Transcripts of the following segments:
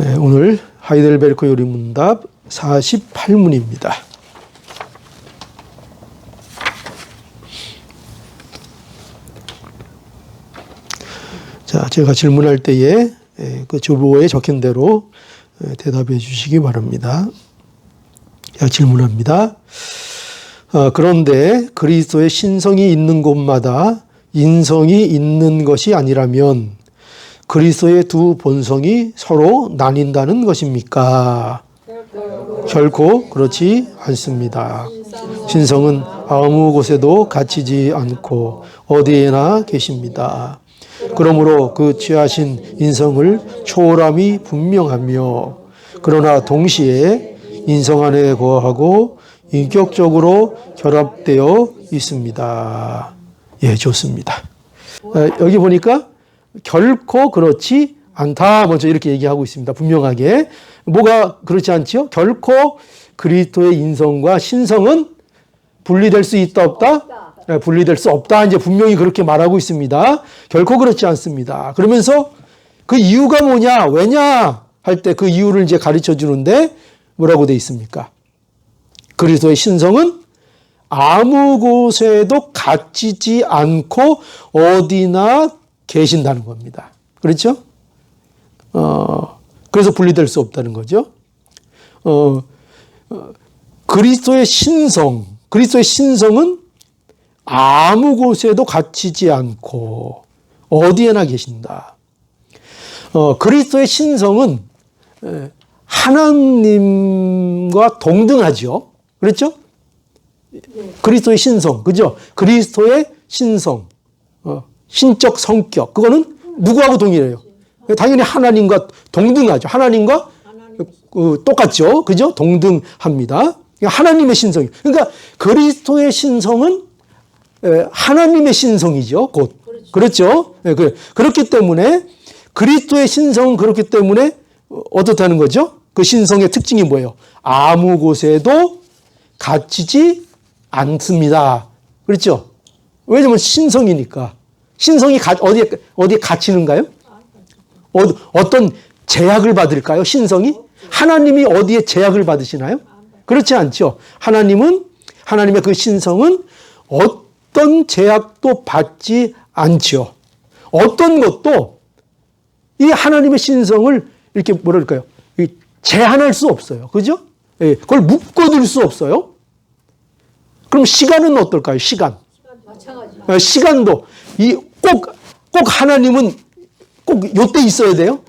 네, 오늘 하이델베르크 요리문답 48문입니다. 자, 제가 질문할 때에 에, 그 주보에 적힌 대로 에, 대답해 주시기 바랍니다. 자, 질문합니다. 아, 그런데 그리스도의 신성이 있는 곳마다 인성이 있는 것이 아니라면 그리스도의 두 본성이 서로 나뉜다는 것입니까? 결코 그렇지 않습니다. 신성은 아무 곳에도 갇히지 않고 어디에나 계십니다. 그러므로 그 취하신 인성을 초월함이 분명하며 그러나 동시에 인성 안에 거하고 인격적으로 결합되어 있습니다. 예, 좋습니다. 아, 여기 보니까 결코 그렇지 않다. 먼저 이렇게 얘기하고 있습니다. 분명하게. 뭐가 그렇지 않지요? 결코 그리스도의 인성과 신성은 분리될 수 있다 없다? 네, 분리될 수 없다. 이제 분명히 그렇게 말하고 있습니다. 결코 그렇지 않습니다. 그러면서 그 이유가 뭐냐? 왜냐? 할 때 그 이유를 이제 가르쳐 주는데 뭐라고 돼 있습니까? 그리스도의 신성은 아무 곳에도 갇히지 않고 어디나 계신다는 겁니다. 그렇죠? 어, 그래서 분리될 수 없다는 거죠. 어, 어, 그리스도의 신성, 그리스도의 신성은 아무 곳에도 갇히지 않고 어디에나 계신다. 어, 그리스도의 신성은 하나님과 동등하죠. 그렇죠? 그리스도의 신성, 그죠? 그리스도의 신성, 어, 신적 성격, 그거는 누구하고 동일해요? 당연히 하나님과 동등하죠. 하나님과 어, 똑같죠. 그죠? 동등합니다. 하나님의 신성. 그러니까 그리스도의 신성은 하나님의 신성이죠. 곧. 그렇죠. 네, 그렇기 때문에 그리스도의 신성은 그렇기 때문에 어떻다는 거죠? 그 신성의 특징이 뭐예요? 아무 곳에도 갇히지 않습니다. 그렇죠? 왜냐면 신성이니까. 신성이 어디에, 어디에 갇히는가요? 어, 떤 제약을 받을까요? 신성이? 하나님이 어디에 제약을 받으시나요? 그렇지 않죠. 하나님은, 하나님의 그 신성은 어떤 제약도 받지 않죠. 어떤 것도 이 하나님의 신성을 이렇게 뭐랄까요? 제한할 수 없어요. 그죠? 예, 그걸 묶어둘 수 없어요. 그럼 시간은 어떨까요? 시간. 어, 시간도 이 꼭 꼭 하나님은 꼭 요때 있어야 돼요?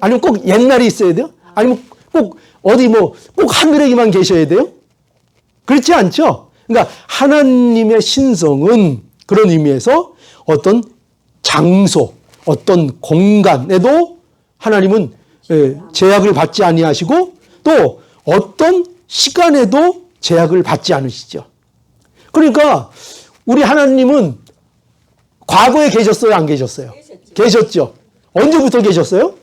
아니면 꼭 옛날에 있어야 돼요? 아니면 꼭 어디 뭐 꼭 하늘에만 계셔야 돼요? 그렇지 않죠? 그러니까 하나님의 신성은 그런 의미에서 어떤 장소, 어떤 공간에도 하나님은 예, 제약을 받지 아니하시고 또 어떤 시간에도 제약을 받지 않으시죠. 그러니까 우리 하나님은 과거에 계셨어요, 안 계셨어요? 계셨죠. 언제부터 계셨어요?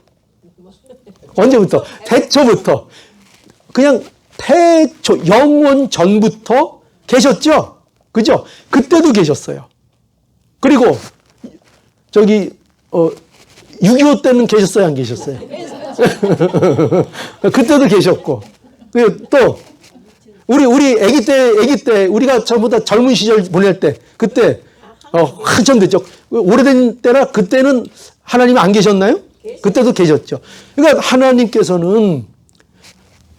언제부터? 태초부터. 그냥 태초, 영원 전부터 계셨죠? 그죠? 그때도 계셨어요. 그리고 저기 어, 6.25 때는 계셨어요, 안 계셨어요? 그때도 계셨고. 또 우리 우리 아기 때 아기 때 우리가 전부 다 젊은 시절 보낼 때 그때 어, 한참 됐죠. 오래된 때라 그때는 하나님 안 계셨나요? 그때도 계셨죠. 그러니까 하나님께서는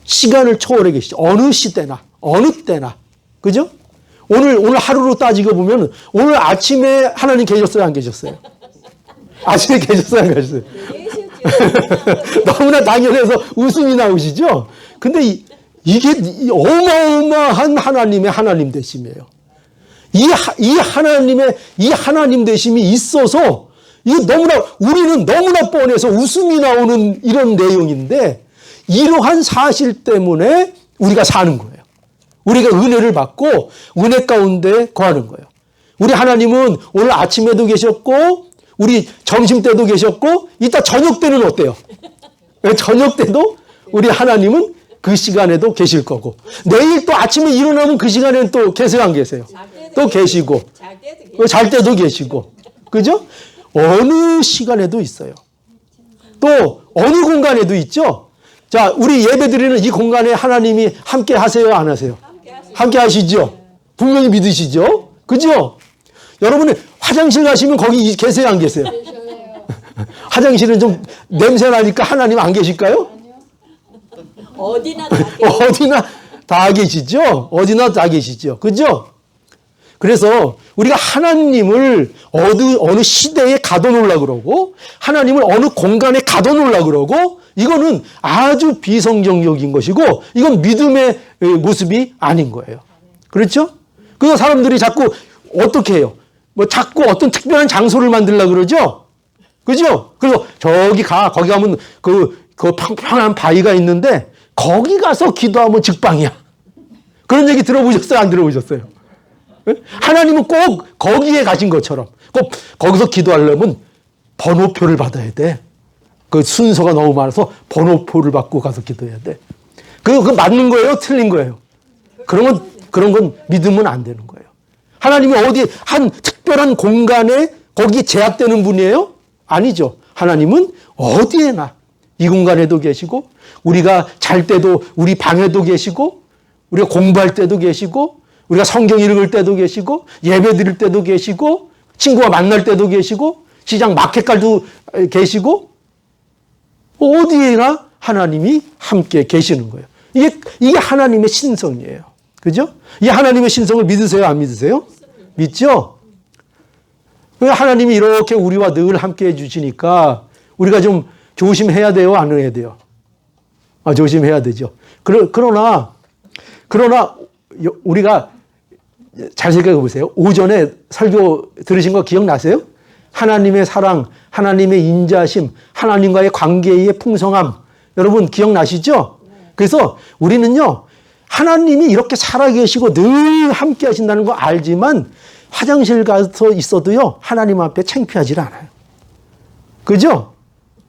시간을 초월해 계시죠. 어느 시대나 어느 때나 그죠? 오늘 오늘 하루로 따지고 보면 오늘 아침에 하나님 계셨어요, 안 계셨어요? 아침에 계셨어요, 안 계셨어요? 너무나 당연해서 웃음이 나오시죠? 근데 이, 이게 어마어마한 하나님의 하나님 되심이에요. 이, 이 하나님의, 이 하나님 되심이 있어서, 이 너무나, 우리는 너무나 뻔해서 웃음이 나오는 이런 내용인데, 이러한 사실 때문에 우리가 사는 거예요. 우리가 은혜를 받고, 은혜 가운데 거하는 거예요. 우리 하나님은 오늘 아침에도 계셨고, 우리 점심 때도 계셨고, 이따 저녁 때는 어때요? 저녁 때도 우리 하나님은 그 시간에도 계실 거고, 내일 또 아침에 일어나면 그 시간에는 또 계세요, 안 계세요? 또 계시고, 잘 때도 계시고, 그죠? 어느 시간에도 있어요. 또 어느 공간에도 있죠? 자, 우리 예배 드리는 이 공간에 하나님이 함께 하세요, 안 하세요? 함께 하시죠? 분명히 믿으시죠? 그죠? 여러분이 화장실 가시면 거기 계세요, 안 계세요? 화장실은 좀 냄새 나니까 하나님 안 계실까요? 어디나 다 어디나 다 계시죠? 어디나 다 계시죠? 그죠? 그래서 우리가 하나님을 어느, 어느 시대에 가둬놓으려 그러고, 하나님을 어느 공간에 가둬놓으려 그러고, 이거는 아주 비성경적인 것이고, 이건 믿음의 모습이 아닌 거예요. 그렇죠? 그래서 사람들이 자꾸 어떻게 해요? 뭐 자꾸 어떤 특별한 장소를 만들려 그러죠? 그죠? 그래서 저기 가, 거기 가면 그, 그 평평한 바위가 있는데, 거기 가서 기도하면 직방이야. 그런 얘기 들어보셨어요? 안 들어보셨어요? 예? 하나님은 꼭 거기에 가신 것처럼 꼭 거기서 기도하려면 번호표를 받아야 돼. 그 순서가 너무 많아서 번호표를 받고 가서 기도해야 돼. 그, 그 맞는 거예요? 틀린 거예요? 그런 건, 그런 건 믿으면 안 되는 거예요. 하나님이 어디 한 특별한 공간에 거기 제약되는 분이에요? 아니죠. 하나님은 어디에나 이 공간에도 계시고 우리가 잘 때도 우리 방에도 계시고 우리가 공부할 때도 계시고 우리가 성경 읽을 때도 계시고 예배 드릴 때도 계시고 친구와 만날 때도 계시고 시장 마켓 갈도 계시고 어디에나 하나님이 함께 계시는 거예요. 이게 이게 하나님의 신성이에요. 그죠? 이 하나님의 신성을 믿으세요, 안 믿으세요? 믿죠? 하나님이 이렇게 우리와 늘 함께 해 주시니까 우리가 좀 조심해야 돼요, 안 해야 돼요? 아, 조심해야 되죠. 그러, 그러나, 그러나 우리가 잘 생각해 보세요. 오전에 설교 들으신 거 기억나세요? 하나님의 사랑, 하나님의 인자심, 하나님과의 관계의 풍성함. 여러분 기억나시죠? 그래서 우리는요, 하나님이 이렇게 살아계시고 늘 함께 하신다는 거 알지만 화장실 가서 있어도요, 하나님 앞에 창피하지 않아요. 그죠?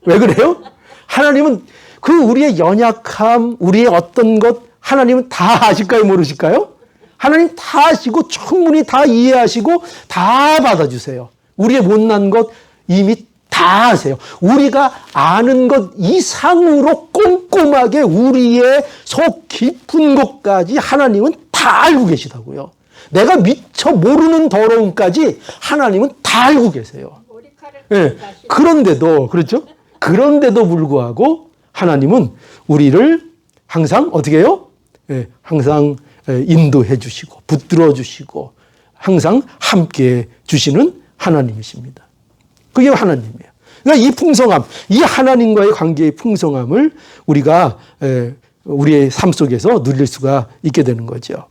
왜 그래요? 하나님은 그 우리의 연약함, 우리의 어떤 것, 하나님은 다 아실까요? 모르실까요? 하나님 다 아시고 충분히 다 이해하시고 다 받아주세요. 우리의 못난 것 이미 다 아세요. 우리가 아는 것 이상으로 꼼꼼하게 우리의 속 깊은 것까지 하나님은 다 알고 계시다고요. 내가 미처 모르는 더러움까지 하나님은 다 알고 계세요. 네. 그런데도, 그렇죠? 그런데도 불구하고 하나님은 우리를 항상 어떻게 해요? 네. 항상 인도해 주시고, 붙들어 주시고, 항상 함께 주시는 하나님이십니다. 그게 하나님이에요. 그러니까 이 풍성함, 이 하나님과의 관계의 풍성함을 우리가 우리의 삶 속에서 누릴 수가 있게 되는 거죠.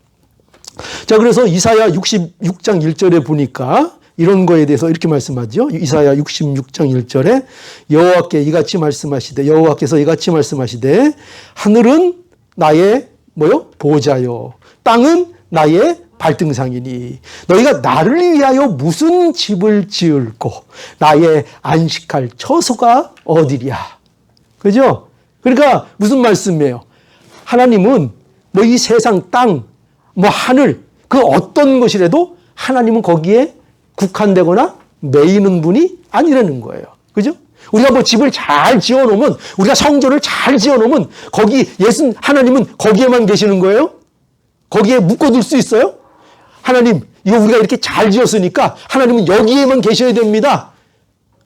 자, 그래서 이사야 66장 1절에 보니까 이런 거에 대해서 이렇게 말씀하죠. 이사야 66장 1절에 여호와께 이같이 말씀하시되 여호와께서 이같이 말씀하시되 하늘은 나의 뭐요? 보좌요. 땅은 나의 발등상이니 너희가 나를 위하여 무슨 집을 지을고 나의 안식할 처소가 어디랴. 그죠? 그러니까 무슨 말씀이에요? 하나님은 뭐 이 세상 땅, 뭐 하늘 그 어떤 것이라도 하나님은 거기에 국한되거나 매이는 분이 아니라는 거예요. 그죠? 우리가 뭐 집을 잘 지어 놓으면 우리가 성전을 잘 지어 놓으면 거기 예수 하나님은 거기에만 계시는 거예요? 거기에 묶어둘 수 있어요? 하나님, 이거 우리가 이렇게 잘 지었으니까 하나님은 여기에만 계셔야 됩니다.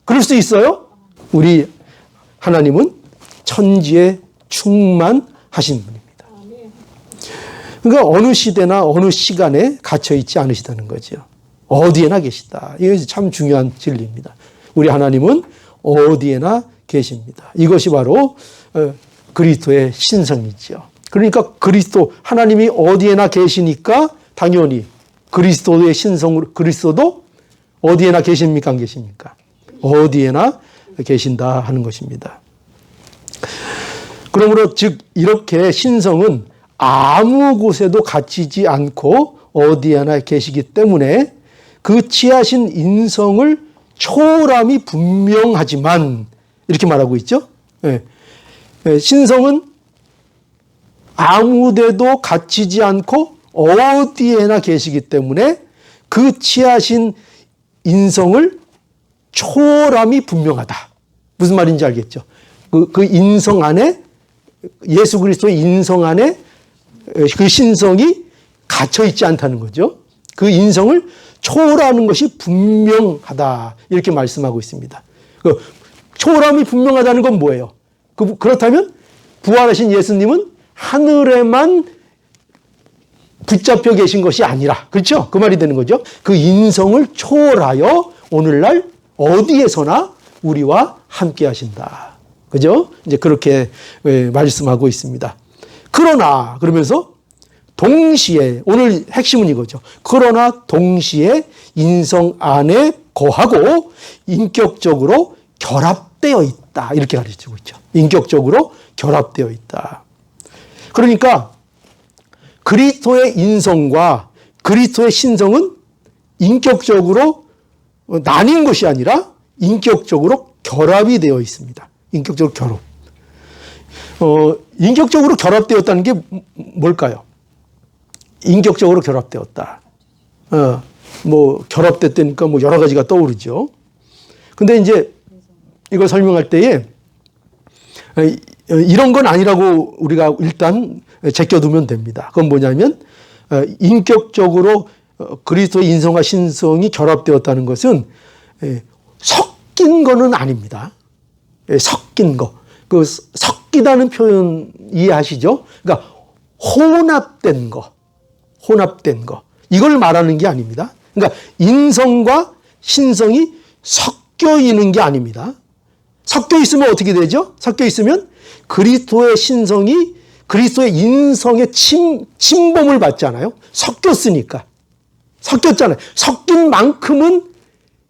그럴 수 있어요? 우리 하나님은 천지에 충만하신 분입니다. 그러니까 어느 시대나 어느 시간에 갇혀 있지 않으시다는 거죠. 어디에나 계시다. 이것이 참 중요한 진리입니다. 우리 하나님은 어디에나 계십니다. 이것이 바로 그리스도의 신성이죠. 그러니까 그리스도 하나님이 어디에나 계시니까 당연히 그리스도의 신성으로 그리스도도 어디에나 계십니까 안 계십니까? 어디에나 계신다 하는 것입니다. 그러므로 즉 이렇게 신성은 아무 곳에도 갇히지 않고 어디에나 계시기 때문에 그 취하신 인성을 초월함이 분명하지만 이렇게 말하고 있죠. 예. 예. 신성은 아무데도 갇히지 않고 어디에나 계시기 때문에 그 취하신 인성을 초월함이 분명하다. 무슨 말인지 알겠죠? 그, 그 인성 안에 예수 그리스도의 인성 안에 그 신성이 갇혀 있지 않다는 거죠. 그 인성을 초월하는 것이 분명하다. 이렇게 말씀하고 있습니다. 그 초월함이 분명하다는 건 뭐예요? 그, 그렇다면 부활하신 예수님은 하늘에만 붙잡혀 계신 것이 아니라, 그렇죠? 그 말이 되는 거죠. 그 인성을 초월하여 오늘날 어디에서나 우리와 함께 하신다. 그죠? 이제 그렇게 예, 말씀하고 있습니다. 그러나, 그러면서 동시에, 오늘 핵심은 이거죠. 그러나 동시에 인성 안에 거하고 인격적으로 결합되어 있다. 이렇게 가르치고 있죠. 인격적으로 결합되어 있다. 그러니까 그리스도의 인성과 그리스도의 신성은 인격적으로 나뉜 것이 아니라 인격적으로 결합이 되어 있습니다. 인격적으로 결합. 어, 인격적으로 결합되었다는 게 뭘까요? 인격적으로 결합되었다. 어, 뭐 결합됐다니까 뭐 여러 가지가 떠오르죠. 근데 이제 이걸 설명할 때에 어, 이런 건 아니라고 우리가 일단 제껴두면 됩니다. 그건 뭐냐면 어, 인격적으로 어, 그리스도의 인성과 신성이 결합되었다는 것은 에, 섞인 거는 아닙니다. 예, 섞인 거. 그 섞이다는 표현 이해하시죠? 그러니까 혼합된 거. 혼합된 거. 이걸 말하는 게 아닙니다. 그러니까 인성과 신성이 섞여 있는 게 아닙니다. 섞여 있으면 어떻게 되죠? 섞여 있으면 그리스도의 신성이 그리스도의 인성의 침, 침범을 받잖아요. 섞였으니까. 섞였잖아요. 섞인 만큼은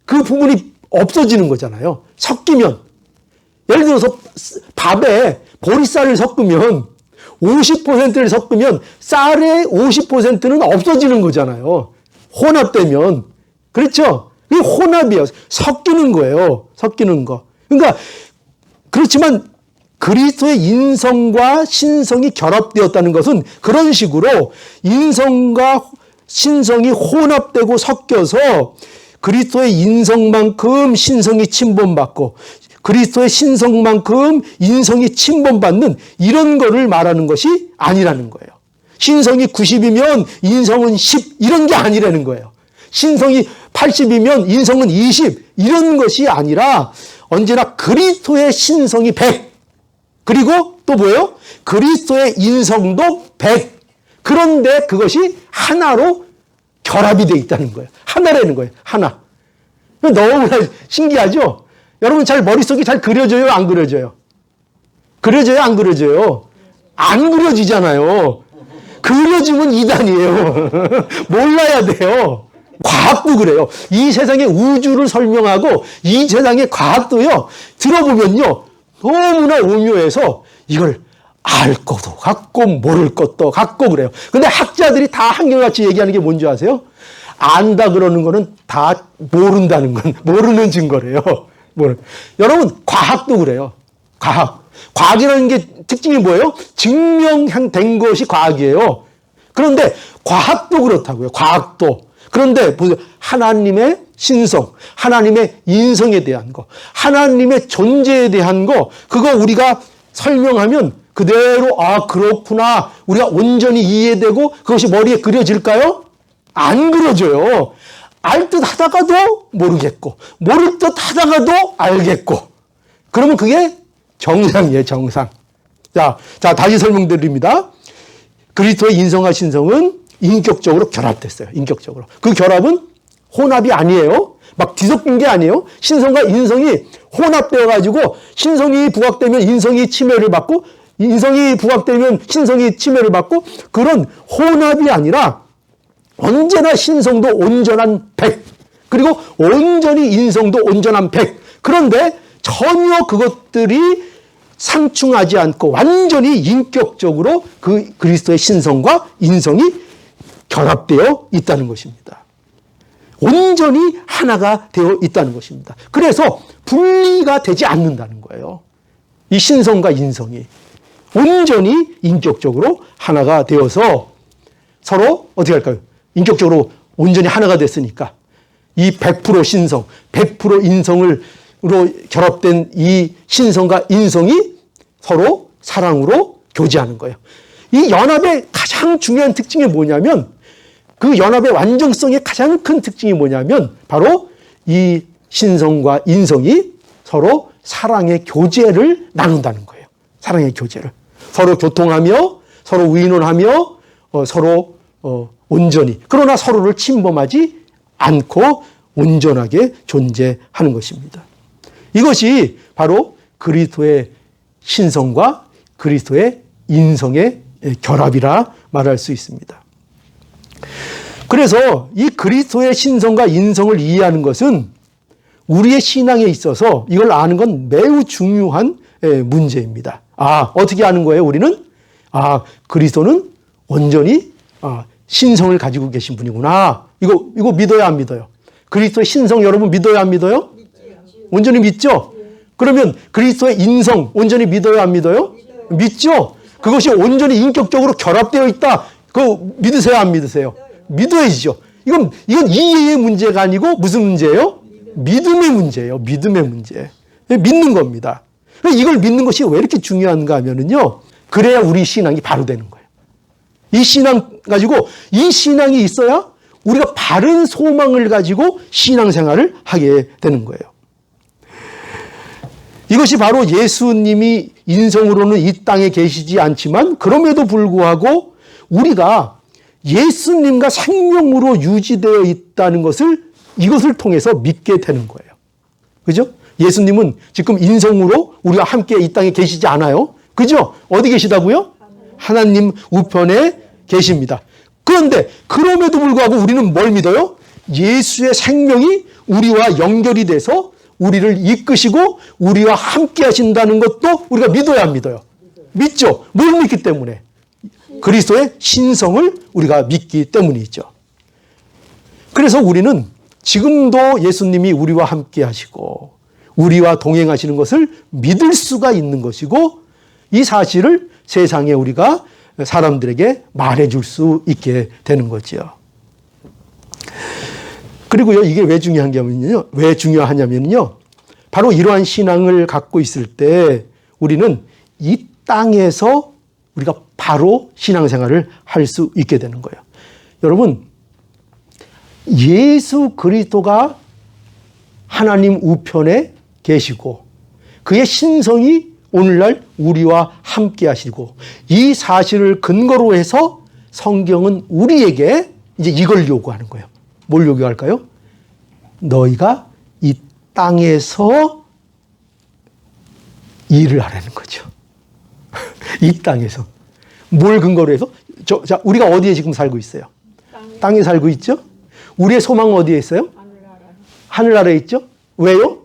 그 부분이 없어지는 거잖아요. 섞이면. 예를 들어서 밥에 보리쌀을 섞으면 50%를 섞으면 쌀의 50%는 없어지는 거잖아요. 혼합되면. 그렇죠? 이게 혼합이에요. 섞이는 거예요. 섞이는 거. 그러니까 그렇지만 그리스도의 인성과 신성이 결합되었다는 것은 그런 식으로 인성과 신성이 혼합되고 섞여서 그리스도의 인성만큼 신성이 침범받고 그리스도의 신성만큼 인성이 침범받는 이런 거를 말하는 것이 아니라는 거예요. 신성이 90이면 인성은 10 이런 게 아니라는 거예요. 신성이 80이면 인성은 20 이런 것이 아니라 언제나 그리스도의 신성이 100 그리고 또 뭐예요? 그리스도의 인성도 100 그런데 그것이 하나로 결합이 되어 있다는 거예요. 하나라는 거예요. 하나. 너무나 신기하죠? 여러분 잘 머릿속에 잘 그려져요? 안 그려져요? 그려져요? 안 그려져요? 안 그려지잖아요. 그려지면 이단이에요. 몰라야 돼요. 과학도 그래요. 이 세상의 우주를 설명하고 이 세상의 과학도요. 들어보면요. 너무나 오묘해서 이걸 알 것도 같고 모를 것도 같고 그래요. 근데 학자들이 다 한결같이 얘기하는 게 뭔지 아세요? 안다 그러는 거는 다 모른다는 건 모르는 증거래요. 모르. 여러분 과학도 그래요. 과학. 과학이라는 게 특징이 뭐예요? 증명된 것이 과학이에요. 그런데 과학도 그렇다고요. 과학도. 그런데 보세요. 하나님의 신성, 하나님의 인성에 대한 거, 하나님의 존재에 대한 거, 그거 우리가 설명하면 그대로 아 그렇구나 우리가 온전히 이해되고 그것이 머리에 그려질까요? 안 그려져요. 알 듯 하다가도 모르겠고 모를 듯 하다가도 알겠고 그러면 그게 정상이에요 정상. 자, 자 다시 설명드립니다. 그리스도의 인성과 신성은 인격적으로 결합됐어요. 인격적으로. 그 결합은 혼합이 아니에요. 막 뒤섞인 게 아니에요. 신성과 인성이 혼합되어 가지고 신성이 부각되면 인성이 침해를 받고 인성이 부각되면 신성이 침해를 받고 그런 혼합이 아니라 언제나 신성도 온전한 100 그리고 온전히 인성도 온전한 100 그런데 전혀 그것들이 상충하지 않고 완전히 인격적으로 그 그리스도의 신성과 인성이 결합되어 있다는 것입니다. 온전히 하나가 되어 있다는 것입니다. 그래서 분리가 되지 않는다는 거예요. 이 신성과 인성이 온전히 인격적으로 하나가 되어서 서로 어떻게 할까요? 인격적으로 온전히 하나가 됐으니까 이 100% 신성, 100% 인성으로 결합된 이 신성과 인성이 서로 사랑으로 교제하는 거예요. 이 연합의 가장 중요한 특징이 뭐냐면 그 연합의 완전성의 가장 큰 특징이 뭐냐면 바로 이 신성과 인성이 서로 사랑의 교제를 나눈다는 거예요. 사랑의 교제를. 서로 교통하며 서로 의논하며 어, 서로 어, 온전히 그러나 서로를 침범하지 않고 온전하게 존재하는 것입니다. 이것이 바로 그리스도의 신성과 그리스도의 인성의 결합이라 말할 수 있습니다. 그래서 이 그리스도의 신성과 인성을 이해하는 것은 우리의 신앙에 있어서 이걸 아는 건 매우 중요한 예, 문제입니다. 아, 어떻게 아는 거예요, 우리는? 아, 그리스도는 온전히 아, 신성을 가지고 계신 분이구나. 이거, 이거 믿어야 안 믿어요? 그리스도의 신성 여러분 믿어야 안 믿어요? 온전히 믿죠? 그러면 그리스도의 인성 온전히 믿어요 안 믿어요? 믿죠? 그것이 온전히 인격적으로 결합되어 있다. 그거 믿으세요 안 믿으세요? 믿어야죠. 이건 이건 이해의 문제가 아니고 무슨 문제예요? 믿음의 문제예요. 믿음의 문제. 믿는 겁니다. 이걸 믿는 것이 왜 이렇게 중요한가 하면은요. 그래야 우리 신앙이 바로 되는 거예요. 이 신앙 가지고 이 신앙이 있어야 우리가 바른 소망을 가지고 신앙생활을 하게 되는 거예요. 이것이 바로 예수님이 인성으로는 이 땅에 계시지 않지만 그럼에도 불구하고 우리가 예수님과 생명으로 유지되어 있다는 것을 이것을 통해서 믿게 되는 거예요. 그죠? 예수님은 지금 인성으로 우리가 함께 이 땅에 계시지 않아요. 그죠? 어디 계시다고요? 하나님 우편에 계십니다. 그런데 그럼에도 불구하고 우리는 뭘 믿어요? 예수의 생명이 우리와 연결이 돼서 우리를 이끄시고 우리와 함께 하신다는 것도 우리가 믿어야 안 믿어요. 믿죠? 뭘 믿기 때문에? 그리스도의 신성을 우리가 믿기 때문이죠. 그래서 우리는 지금도 예수님이 우리와 함께 하시고 우리와 동행하시는 것을 믿을 수가 있는 것이고 이 사실을 세상에 우리가 사람들에게 말해 줄 수 있게 되는 거죠. 그리고요, 이게 왜 중요한냐면요, 왜 중요하냐면요, 바로 이러한 신앙을 갖고 있을 때 우리는 이 땅에서 우리가 바로 신앙생활을 할 수 있게 되는 거예요. 여러분, 예수 그리스도가 하나님 우편에 계시고 그의 신성이 오늘날 우리와 함께 하시고 이 사실을 근거로 해서 성경은 우리에게 이제 이걸 요구하는 거예요. 뭘 요구할까요? 너희가 이 땅에서 일을 하라는 거죠. 이 땅에서. 뭘 근거로 해서? 저, 자, 우리가 어디에 지금 살고 있어요? 땅에 살고 있죠? 우리의 소망은 어디에 있어요? 하늘나라에 있죠? 왜요?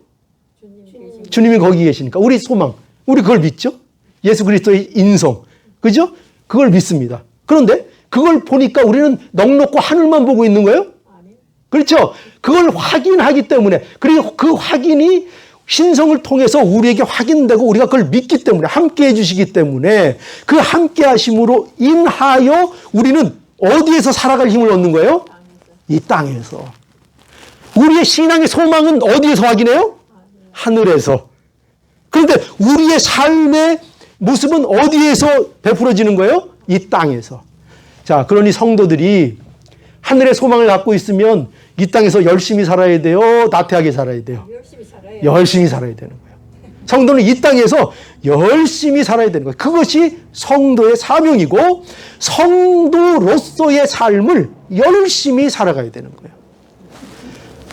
주님이 거기 계시니까. 우리 소망. 우리 그걸 믿죠? 예수 그리스도의 인성. 그죠? 그걸 믿습니다. 그런데 그걸 보니까 우리는 넉넉고 하늘만 보고 있는 거예요? 그렇죠? 그걸 확인하기 때문에 그리고 그 확인이 신성을 통해서 우리에게 확인되고 우리가 그걸 믿기 때문에 함께 해주시기 때문에 그 함께 하심으로 인하여 우리는 어디에서 살아갈 힘을 얻는 거예요? 이 땅에서. 우리의 신앙의 소망은 어디에서 확인해요? 하늘에서. 그런데 우리의 삶의 모습은 어디에서 베풀어지는 거예요? 이 땅에서. 자, 그러니 성도들이 하늘의 소망을 갖고 있으면 이 땅에서 열심히 살아야 돼요? 나태하게 살아야 돼요? 열심히. 열심히 살아야 되는 거예요. 성도는 이 땅에서 열심히 살아야 되는 거예요. 그것이 성도의 사명이고 성도로서의 삶을 열심히 살아가야 되는 거예요.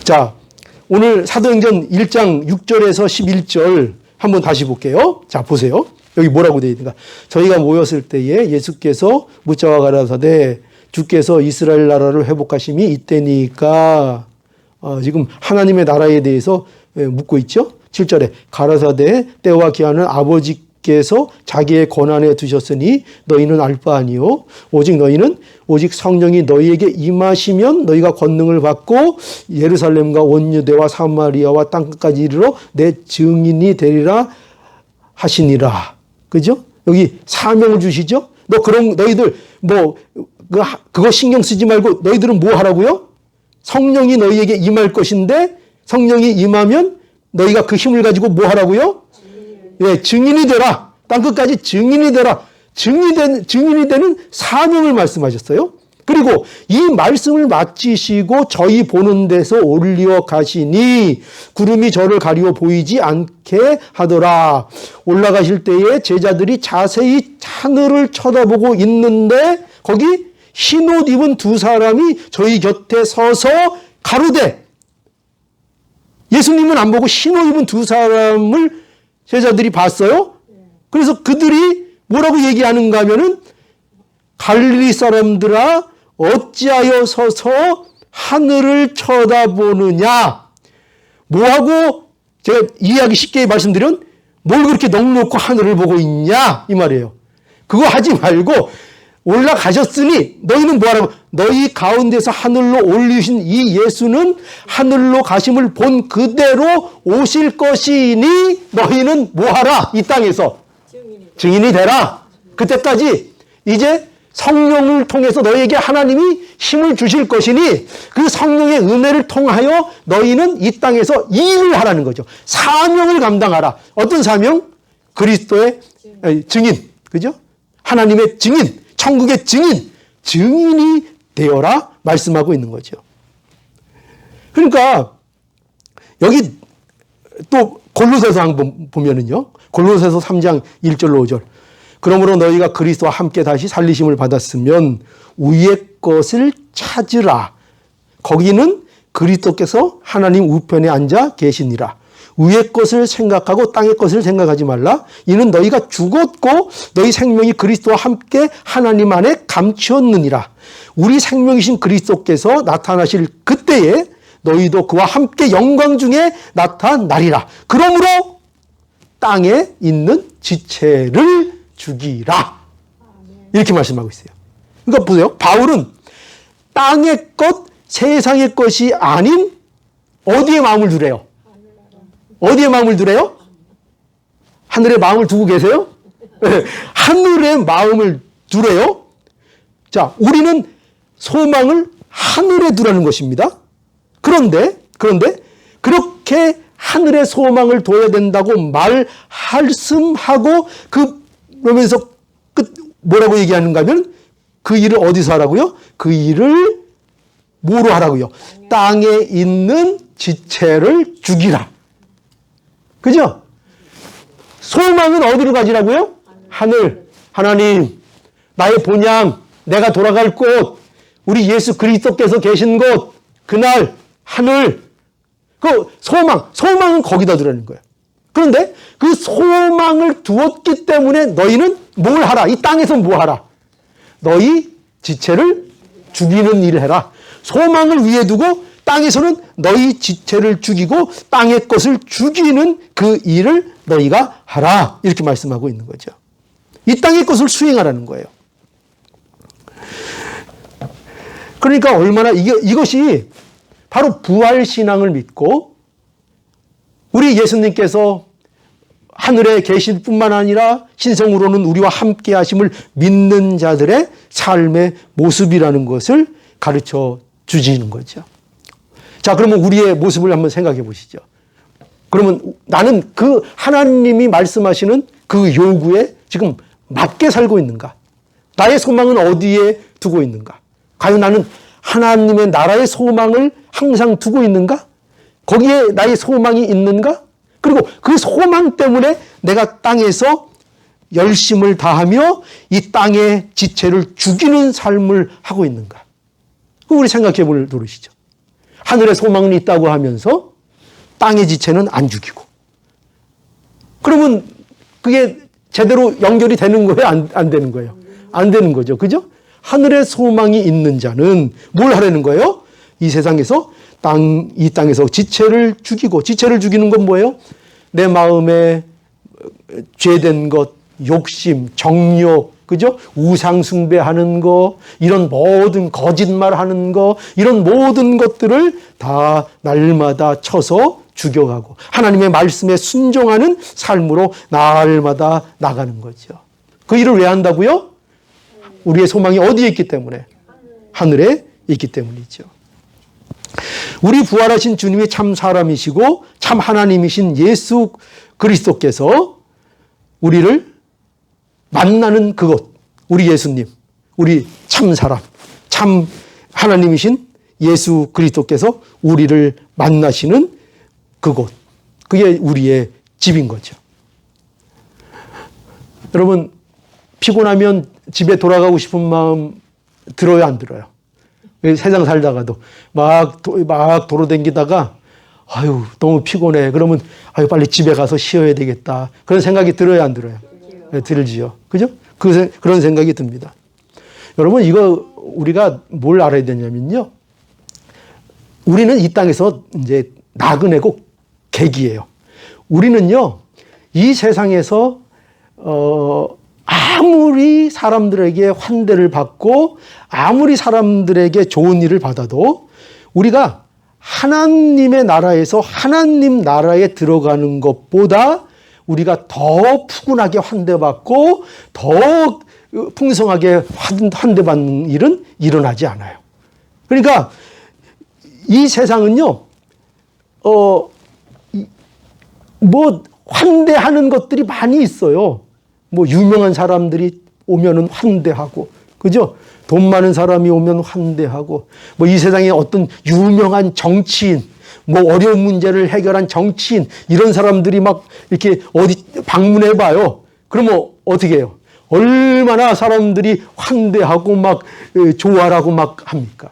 자, 오늘 사도행전 1장 6절에서 11절 한번 다시 볼게요. 자, 보세요. 여기 뭐라고 되어 있는가? 저희가 모였을 때에 예수께서 묻자와 가라사대 주께서 이스라엘 나라를 회복하심이 이때니까 어, 지금 하나님의 나라에 대해서 예, 묻고 있죠. 7절에 가라사대 때와 기한은 아버지께서 자기의 권한에 두셨으니 너희는 알 바 아니요 오직 너희는 오직 성령이 너희에게 임하시면 너희가 권능을 받고 예루살렘과 온 유대와 사마리아와 땅 끝까지 이르러 내 증인이 되리라 하시니라. 그죠? 여기 사명을 주시죠? 너 그런 너희들 뭐 그, 그거 신경 쓰지 말고 너희들은 뭐 하라고요? 성령이 너희에게 임할 것인데 성령이 임하면 너희가 그 힘을 가지고 뭐 하라고요? 예, 증인이 되라. 땅 끝까지 증인이 되라. 증인이 되는, 증인이 되는 사명을 말씀하셨어요. 그리고 이 말씀을 마치시고 저희 보는 데서 올리어 가시니 구름이 저를 가리워 보이지 않게 하더라. 올라가실 때에 제자들이 자세히 하늘을 쳐다보고 있는데 거기 흰옷 입은 두 사람이 저희 곁에 서서 가로되 예수님은 안 보고 흰옷 입은 두 사람을 제자들이 봤어요. 그래서 그들이 뭐라고 얘기하는가 하면은 갈릴리 사람들아 어찌하여 서서 하늘을 쳐다보느냐 뭐하고 제가 이해하기 쉽게 말씀드린 뭘 그렇게 넉넉고 하늘을 보고 있냐 이 말이에요. 그거 하지 말고 올라가셨으니 너희는 뭐하라고 너희 가운데서 하늘로 올리신 이 예수는 하늘로 가심을 본 그대로 오실 것이니 너희는 뭐하라 이 땅에서 증인이 되라. 그때까지 이제 성령을 통해서 너에게 하나님이 힘을 주실 것이니 그 성령의 은혜를 통하여 너희는 이 땅에서 일을 하라는 거죠. 사명을 감당하라. 어떤 사명? 그리스도의 증인. 그죠? 하나님의 증인. 천국의 증인. 증인이 되어라 말씀하고 있는 거죠. 그러니까 여기 또 골로새서 한번 보면은요. 골로새서 3장 1절로 5절. 그러므로 너희가 그리스도와 함께 다시 살리심을 받았으면 위의 것을 찾으라. 거기는 그리스도께서 하나님 우편에 앉아 계시니라. 위의 것을 생각하고 땅의 것을 생각하지 말라. 이는 너희가 죽었고 너희 생명이 그리스도와 함께 하나님 안에 감추었느니라. 우리 생명이신 그리스도께서 나타나실 그때에 너희도 그와 함께 영광 중에 나타나리라. 그러므로 땅에 있는 지체를 죽이라. 이렇게 말씀하고 있어요. 그러니까 보세요. 바울은 땅의 것, 세상의 것이 아닌 어디에 마음을 두래요? 어디에 마음을 두래요? 하늘에 마음을 두고 계세요? 네, 하늘에 마음을 두래요? 자, 우리는 소망을 하늘에 두라는 것입니다. 그런데, 그런데, 그렇게 하늘의 소망을 둬야 된다고 말할씀하고 그, 그러면서 끝, 뭐라고 얘기하는가 하면 그 일을 어디서 하라고요? 그 일을 뭐로 하라고요? 땅에 있는 지체를 죽이라. 그죠? 소망은 어디로 가지라고요? 하늘. 하나님, 나의 본향, 내가 돌아갈 곳, 우리 예수 그리스도께서 계신 곳, 그날, 하늘. 그 소망, 소망은 거기다 두라는 거예요. 그런데 그 소망을 두었기 때문에 너희는 뭘 하라? 이 땅에서 뭐 하라? 너희 지체를 죽이는 일을 해라. 소망을 위에 두고 땅에서는 너희 지체를 죽이고 땅의 것을 죽이는 그 일을 너희가 하라. 이렇게 말씀하고 있는 거죠. 이 땅의 것을 수행하라는 거예요. 그러니까 얼마나 이게, 이것이 바로 부활 신앙을 믿고 우리 예수님께서 하늘에 계실 뿐만 아니라 신성으로는 우리와 함께 하심을 믿는 자들의 삶의 모습이라는 것을 가르쳐 주시는 거죠. 자, 그러면 우리의 모습을 한번 생각해 보시죠. 그러면 나는 그 하나님이 말씀하시는 그 요구에 지금 맞게 살고 있는가? 나의 소망은 어디에 두고 있는가? 과연 나는 하나님의 나라의 소망을 항상 두고 있는가? 거기에 나의 소망이 있는가? 그리고 그 소망 때문에 내가 땅에서 열심을 다하며 이 땅의 지체를 죽이는 삶을 하고 있는가? 그 우리 생각해 볼 노릇이죠. 하늘에 소망은 있다고 하면서 땅의 지체는 안 죽이고. 그러면 그게 제대로 연결이 되는 거예요? 안, 안 되는 거예요? 안 되는 거죠. 그죠? 하늘에 소망이 있는 자는 뭘 하려는 거예요? 이 세상에서 땅, 이 땅에서 지체를 죽이고, 지체를 죽이는 건 뭐예요? 내 마음에 죄된 것, 욕심, 정욕, 그죠? 우상숭배하는 거, 이런 모든 거짓말 하는 거, 이런 모든 것들을 다 날마다 쳐서 죽여가고, 하나님의 말씀에 순종하는 삶으로 날마다 나가는 거죠. 그 일을 왜 한다고요? 우리의 소망이 어디에 있기 때문에? 하늘에 있기 때문이죠. 우리 부활하신 주님이 참 사람이시고 참 하나님이신 예수 그리스도께서 우리를 만나는 그곳, 우리 예수님, 우리 참 사람, 참 하나님이신 예수 그리스도께서 우리를 만나시는 그곳, 그게 우리의 집인 거죠. 여러분, 피곤하면 집에 돌아가고 싶은 마음 들어요, 안 들어요? 세상 살다가도 막, 도, 막 도로 댕기다가 아유, 너무 피곤해. 그러면 아유, 빨리 집에 가서 쉬어야 되겠다. 그런 생각이 들어요, 안 들어요? 네, 들지요. 그죠? 그, 생- 그런 생각이 듭니다. 여러분, 이거 우리가 뭘 알아야 되냐면요. 우리는 이 땅에서 이제 나그네고 객이에요. 우리는요, 이 세상에서, 어, 아무리 사람들에게 환대를 받고, 아무리 사람들에게 좋은 일을 받아도, 우리가 하나님의 나라에서 하나님 나라에 들어가는 것보다 우리가 더 푸근하게 환대받고, 더 풍성하게 환- 환대받는 일은 일어나지 않아요. 그러니까, 이 세상은요, 어, 이- 뭐, 환대하는 것들이 많이 있어요. 뭐, 유명한 사람들이 오면은 환대하고, 그죠? 돈 많은 사람이 오면 환대하고, 뭐, 이 세상에 어떤 유명한 정치인, 뭐, 어려운 문제를 해결한 정치인, 이런 사람들이 막 이렇게 어디 방문해 봐요. 그러면 어떻게 해요? 얼마나 사람들이 환대하고 막 에, 좋아라고 막 합니까?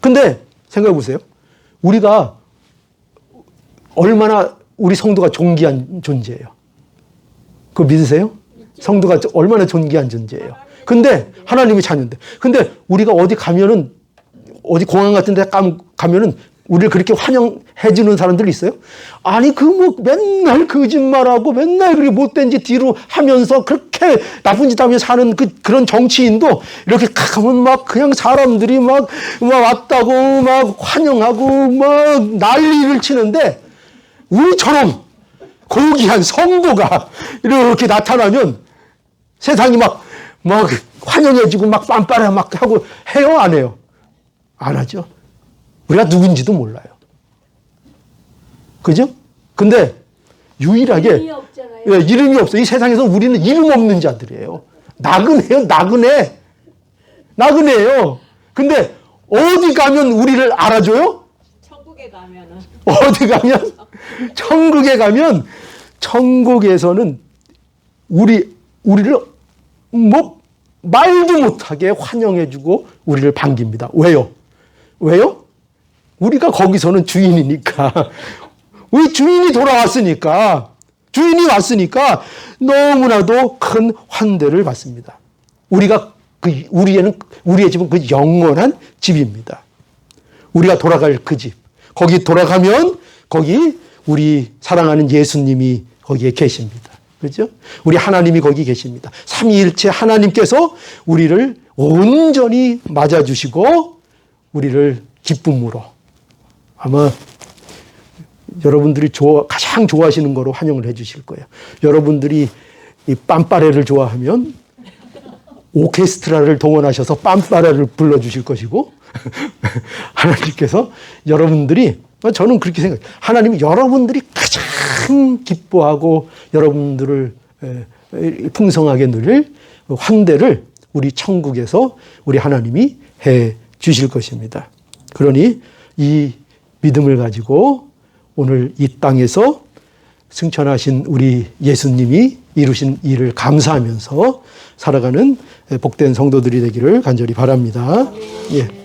근데 생각해 보세요. 우리가 얼마나 우리 성도가 존귀한 존재예요. 그거 믿으세요? 성도가 얼마나 존귀한 존재예요. 근데 하나님이 자녀인데. 근데 우리가 어디 가면은 어디 공항 같은 데 가- 가면은 우리를 그렇게 환영해 주는 사람들 있어요? 아니 그 뭐 맨날 거짓말하고 맨날 그렇게 못된 짓 뒤로 하면서 그렇게 나쁜 짓 하면서 사는 그 그런 정치인도 이렇게 가면 막 그냥 사람들이 막, 막 왔다고 막 환영하고 막 난리를 치는데 우리처럼 고귀한 성도가 이렇게 나타나면 세상이 막, 막 환영해주고 막 빰빠라 막 하고 해요, 안 해요? 안 하죠. 우리가 누군지도 몰라요. 그죠? 근데 유일하게 이름이. 예, 이름이 없어. 이 세상에서 우리는 이름 없는 자들이에요. 나그네요, 나그네. 나그네예요. 근데 어디 가면 우리를 알아줘요? 천국에 가면은 어디 가면 천국에 가면 천국에서는 우리 우리를 뭐 말도 못하게 환영해주고 우리를 반깁니다. 왜요? 왜요? 우리가 거기서는 주인이니까 우리 주인이 돌아왔으니까 주인이 왔으니까 너무나도 큰 환대를 받습니다. 우리가 그 우리에는 우리의 집은 그 영원한 집입니다. 우리가 돌아갈 그 집. 거기 돌아가면 거기 우리 사랑하는 예수님이 거기에 계십니다. 그죠? 우리 하나님이 거기 계십니다. 삼위일체 하나님께서 우리를 온전히 맞아주시고 우리를 기쁨으로 아마 여러분들이 좋아, 가장 좋아하시는 거로 환영을 해 주실 거예요. 여러분들이 이 빰빠레를 좋아하면 오케스트라를 동원하셔서 빰빠레를 불러 주실 것이고 하나님께서 여러분들이 저는 그렇게 생각해요. 하나님이 여러분들이 가장 기뻐하고 여러분들을 풍성하게 누릴 환대를 우리 천국에서 우리 하나님이 해 주실 것입니다. 그러니 이 믿음을 가지고 오늘 이 땅에서 승천하신 우리 예수님이 이루신 일을 감사하면서 살아가는 복된 성도들이 되기를 간절히 바랍니다. 예.